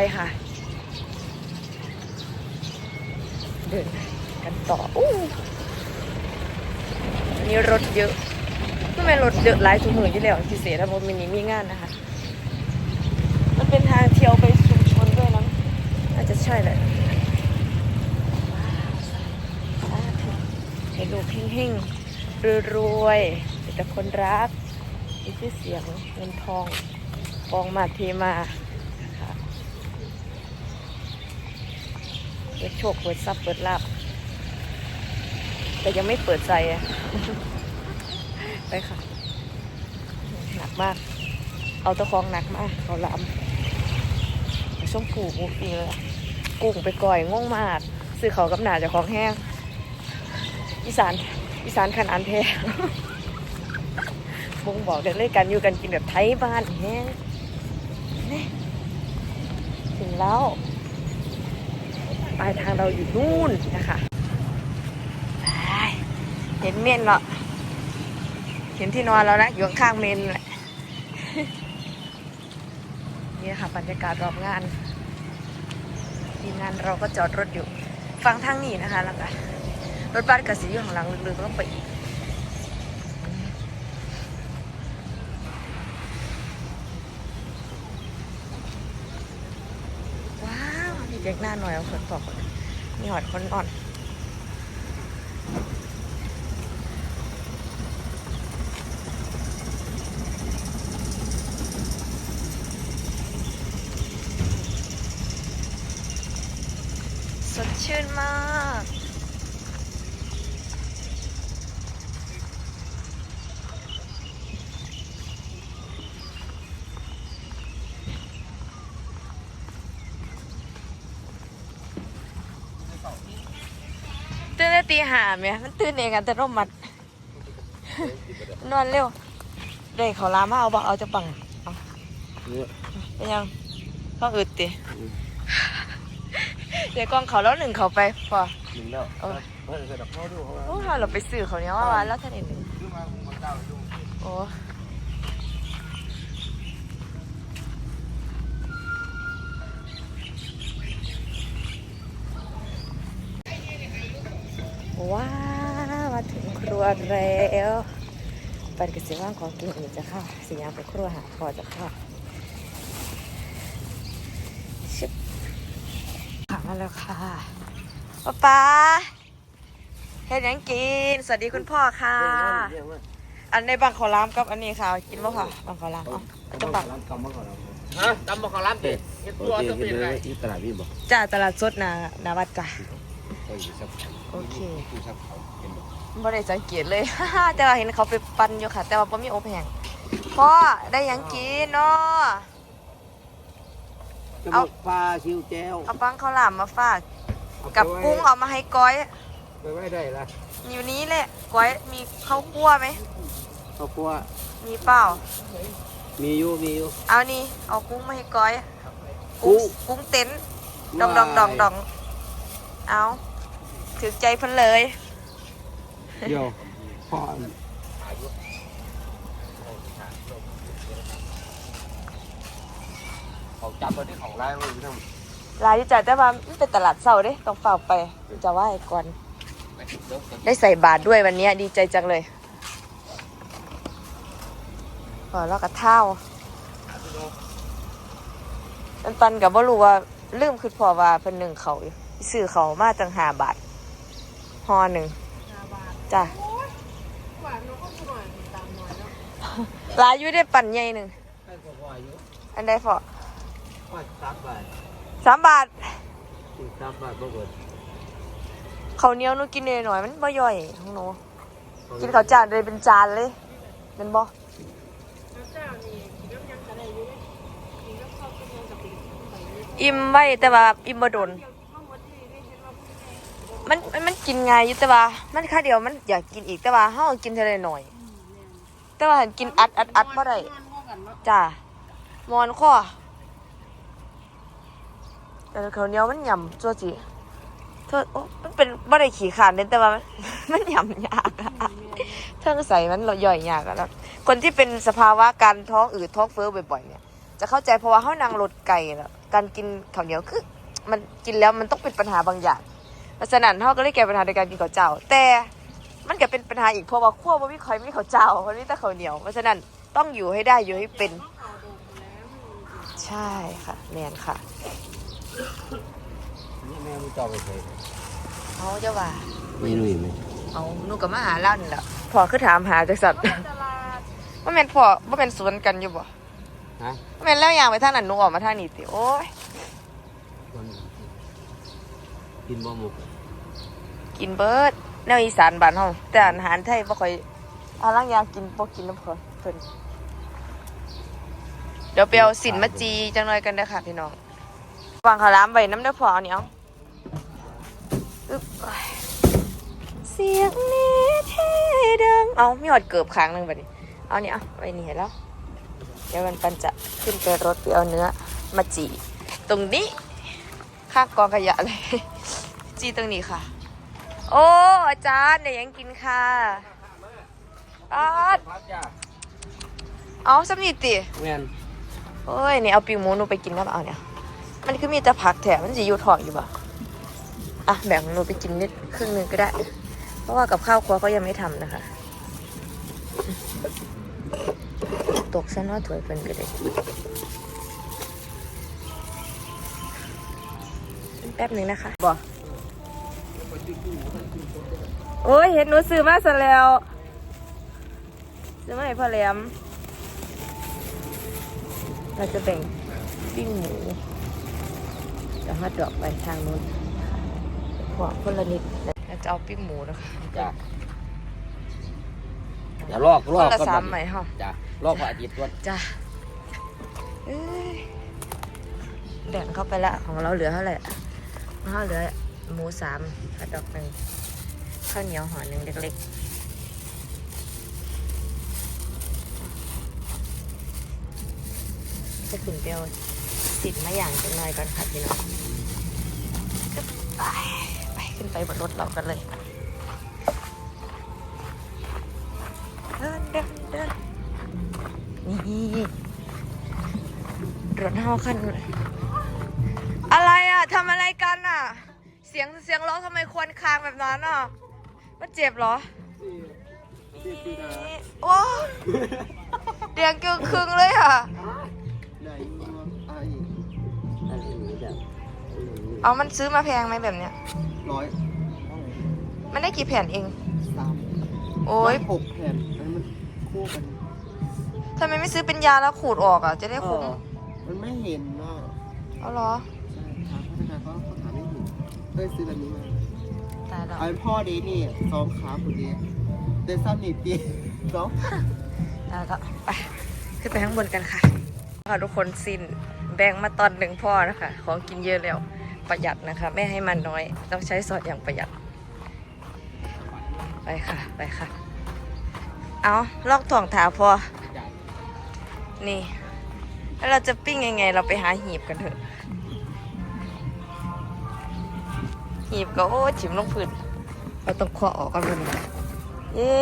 ไปค่ะ เดินกันต่ออู้นนี้รถเยอะทำไมรถเยอะหลายทุกมืออยู่แล้วพิเศษถ้าผมมินิมีงานนะคะ มันเป็นทางเที่ยวไปชุมชนด้วยนะน่าจจะใช่แหละให้ลูกเฮงๆรวยๆมีแต่คนรักมีชื่อเสียงเงินทองกองมาเทมานะคะ เปิดโชคเปิดทรัพย์เปิดลาบแต่ยังไม่เปิดใจอะไปค่ะ หนักมาก เอาตะคองหนักมากเขาลำช่วงผูกปีเลยกุ้งไปก่อยง่วงมากซื้อเขาวกับหนาเจะของแห้งอีสานอีสานขนานแท้บงบอกเด็กเลยกันอยู่กันกินแบบไทยบ้านแห้งนี่ถึงแล้ว ปลายทางเราอยู่นู่นนะคะเห็นเมนเหรอเห็นที่นอนแล้วนะอยู่ข้างเมนแหละนี่ค่ะบรรยากาศรอบงานทีมงานเราก็จอดรถอยู่ ฟังทางนี้นะคะแล้วก็รถบัสกับสีอยู่ข้างหลังลึกๆต้องไปอีกว้ เล็กหน้าหน่อยเอาคนบอคนมีหอดคนอ่อนสดชื่นมาก ตื่นแต่ตีหาไหมมันตื่นเองอัตโนมัตินอนเร็วได้เขาวหลามมาเอาบักเอาจะปังเอาเป็นยังต้องอึดติเดี๋ยวกล้องเขาแล้วหนึ่งเขาไปพอหนึ่งแล้วเออเออเดี๋ยวพ่อดูเขาว่าโอ้ถ้าเราไปซื้อเขาวเนี้ยว่าวันแล้วท่านเองหนึ่งดูมาคนเจ้าดูโอ้ ว้าวมาถึงครัวแล้วปันกระสีว่างของกินอีกจะเข้าสียางไปครัวหาพอจะเข้าชิบผ่านมาแล้วค่ะป๊าป๊าเฮ็ดหยังกิน สวัสดีคุณพ่อค่ะเรียกว่าอันในบางขอรามกับอันนี้ค่ะ กินบ่ค่ะบางขอรามเอ๋อจะบังร้านกำมาก่อนเราฮะตำบอกขาวร้านเป็ดเฮ็ดโอตัวเคจะกิเป็นนเลไงยที่ตลาดพี่บอก จ้าตลาดสดนานาวัดจ้ะ โอเคสักโอเคคือสักเขาเป็นบอกบ่ได้สังเกตเลย แต่ว่าเห็นเขาไปปั่นอยู่ค่ะ แต่ว่าบ่มีอบแห้งพ่อได้หยังกินเนาะจะเอาบอกปลาชิวแก้วเอาปังข้าวหลามมาฝาก กับกุ้งเอามาให้ก้อย ไปไว้ได้ละอยู่นี้แหละก้อยมีข้าวคั่วไหม ครอบครัวมีเปล่า มีอยู่มีอยู่ เอานี่เอากุ้งมาให้ก้อยกุ้กุ้งงกุ้งเต็นดองดองดองดองเอา ถึกใจเพิ่นเลย เดี๋ยวพ่อเขาจับมาที่ของร้านเลยทั้งลายที่จ่ายแต่ว่ามันเป็นตลาดเศร้าเด้ต้องฝ่ากไปจะไหว้ก่อนได้ใส่บาทด้วยวันนี้ดีใจจังเลยพอแล้วก็เท่าปันปันกับว่ารู้ว่าลืมคือพอว่าเพิ่นหนึ่งเขาอยู่ซื้อเขามาจังหาบาท ห่อหนึ่งจ้ะลายอยู่ได้ปั่นใหญ่หนึ่งให้พ่อพ่ออายุอันใดพอพ่อสามบาทสามบาทถึงสามบาทบ่เบิดเขาวเหนียวหนูกินหน่อยๆมันบ่ย่อยของหนูกินข้าวจานเลยเป็นจานเลยเป็นบ่อิ่มไว้แต่ว่าอิ่มบ่โดน มันมันมันกินไงายอยู่แต่ว่า มันค่าเดียวมันอยากกินอีกแต่ว่าเฮากินเท่าไรหน่อย แต่ว่าหันกินอัดอัดอัดบ่ได้จ้ามอนข้อแต่ข้าวเหนียวมันหย่ำจัวจิเธอโอ้มันเป็นบ่ได้ขี้ขานเลยแต่ว่ามัน มันหย่ำยากอะเทิงใส่มันเราย่อยยากอะแล้วคนที่เป็นสภาวะการท้องอืดท้องเฟ้อบ่อยๆเนี่ย จะเข้าใจเพราะว่าเฮานั่งรถไกลแล้วการกินข้าวเหนียวคือ มันกินแล้วมันต้องเป็นปัญหาบางอย่าง เพราะฉะนั้นเขาก็เลยแก้ปัญหาโดยการกินข้าวเจ้า แต่มันก็เป็นปัญหาอีกเพราะว่าขั้วบ่มีใครมีข้าวเจ้ามันมีแต่ข้าวเหนียวเพราะฉะนั้นต้องอยู่ให้ได้อยู่ให้เป็น ใช่ค่ะแมนค่ะนี่แม่มึงจอไปใส่เอาเจ้าว่าไม่รู้ไหมเอาหนูกับมาหาเล่านี่แหละพอคือถามหาจักสัตว์ว่าแม่นพ่อว่าแม่นสวนกันอยู่บ่ฮะว่าแม่นแล้วยางไปทางนั้นหนูออกมาทางนี้ติโอ้ยคน กินบ่หมกกินเบิดแนวอีสานบ้านเฮาแต่อาหารไทยบ่ค่อยอาล่างยางกินบ่กินน้ำเพิ่นเพิ่นเดี๋ยวไปเอาสินมาจีจังหน่อยกันเด้อค่ะพี่น้องวางข้าวหลามไว้น้ำเด้อพอเอาเนี่ยเอาอึ๊บโอ้ยเสียงนี้ที่ดังเอามีหอดเกือบค้างนึงบัดนี้ เอาเนี่ยเอาไว้นี่เห็นแล้วเดี๋ยวมันปันจะขึ้นไปรถไปเอาเนื้อมาจีตรงนี้ข้างกองขยะเลย จีตรงนี้ค่ะ โอ้อาจารย์เดี๋ยวยังกินค่ะอาดครับจ้าเอาสำนีติแม่นโอ้ยนี่เอาปีกหมูหนูไปกินน้ำเอาเนี่ย มันคือมีแต่ผักแถมมันจะอยู่ท้องอยู่บ่อะแบ่งหนูไปกินนิดครึ่งหนึงก็ได้ เพราะว่ากับข้าวครัวก็ยังไม่ทำนะคะ ตกซะเนาะถวยเพิ่นก็ได้แป๊บหนึ่งนะคะบ่ โอ้ยเห็นหนูซื้อมาซะแล้วซื้อมาให้พ่อแหลมเราจะแบ่งปิ้งหมูจะฮัดดอกไปทางนู้นหัวคนละนิดเราจะเอาปิ้งหมูนะคะ จ้าอย่าลอกคลอกนละก่อนสามบัดไหมนี้ฮะจ้าลอกพระอาทิตย์ก่อนจ้ะเอ้ยแบ่งเข้าไปละของเราเหลือเท่าไหร่ของเราเหลือหมูสามฮัดดอกหนึ่ง ข้าวเหนียวห่อหนึ่งเล็กๆจะขึ้นเปรี้ยวติดมาอย่างจังหน่อยก่อนค่ะพี่น้องไปไปขึ้นไปบนรถเรากันเลยเดินเดินเดินนี่รถเฮาคันอะไรอะทำอะไรกันอะ เสียงเสียงร้องทำไมควนคางแบบนั้นอะ มันเจ็บเหรอ โอ้เดียงเกลือครึ่งเลยอะไหนมึงไอ้อันนี้จ้ะเอามันซื้อมาแพงไหมแบบเนี้ย ร้อยมันได้กี่แผ่นเอง สามโอ้ยหกแผ่นอันนี้มันคู่กันทำไมไม่ซื้อเป็นยาแล้วขูดออกอะ จะได้คุ้มเออมันไม่เห็นเนาะเอาเหรอ ใช่ทางพัฒนาเขาเขาถามไม่เห็นเคยซื้อแบบนี้มาตายแล้วไอ้พ่อดีนี่สองขาคนนี้เดซันนิตีสองแล้วก็ไปขึ้นไปข้างบนกันค่ะค่ะทุกคนสิ้นแบ่งมาตอนหนึ่งพ่อนะคะ ของกินเยอะแล้วประหยัดนะคะ ไม่ให้มันน้อย ต้องใช้สอดอย่างประหยัด ไปค่ะ ไปค่ะ เอาลอกถ่องถาพอ นี่ แล้วเราจะปิ้งยังไง เราไปหาหีบกันเถอะ หีบก็โอ้ฉิมลงพื้นเราต้องเคาะออกกันเลยเย็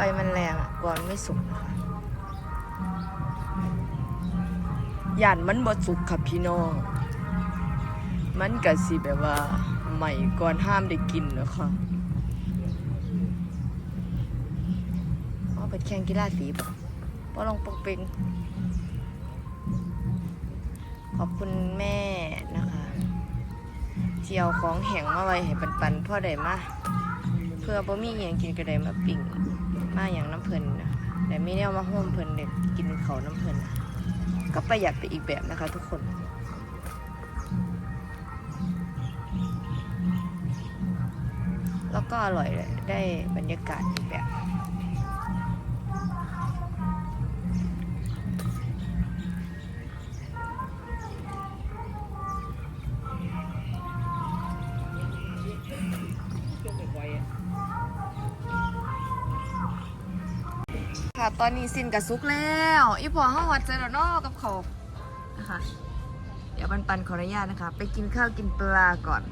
ฟมันแรงอะก่อนไม่สุกนะคะย่านมันบ่สุกค่ะพี่น้อง มันก็สิแบบว่าใหม่ก่อนห้ามได้กินนะคะอ๋อเป็นแข่งกีฬาสีบ่ปอลองปกเป็งขอบคุณแม่นะคะเที่เอาของแห้งมาไว้ให้ปันปันๆพ่อได้มาเพื่อบ่มีอหยังกินก็ได้มาปิ้งาอย่างน้ำเพลินนะแต่มีแนวมาห่มเพลินเด็กกินเขาน้ำเพลินก็ประหยัดไปอีกแบบนะคะทุกคนแล้วก็อร่อยเลยได้บรรยากาศอีกแบบ ค่ะ ตอนนี้สินกับซุกแล้ว อีพอห้องวัดเจอแล้วเนอกกับเขานะคะ เดี๋ยวปันปันขออนุญาตนะคะ ไปกินข้าวกินปลาก่อน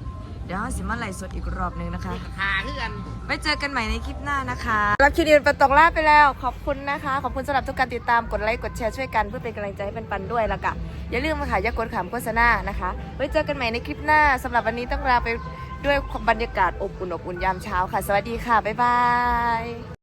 เดี๋ยวห้าสิมาไล่สดอีกรอบหนึงนะคะหาคือกันไว้เจอกันใหม่ในคลิปหน้านะคะรับคลิปนี้เป็นตองลาไปแล้ว ขอบคุณนะคะ ขอบคุณสำหรับทุกการติดตาม กดไลค์ กดแชร์ช่วยกันเพื่อเป็นกำลังใจให้ปันปันด้วยแล้วก็อย่าลืมมาขายยากดขำโฆษณานะคะ ไว้เจอกันใหม่ในคลิปหน้าสำหรับวันนี้ต้องลาไปด้วยบรรยากาศอบอุ่นอบอุ่นยามเช้าค่ะ สวัสดีค่ะ บ๊ายบาย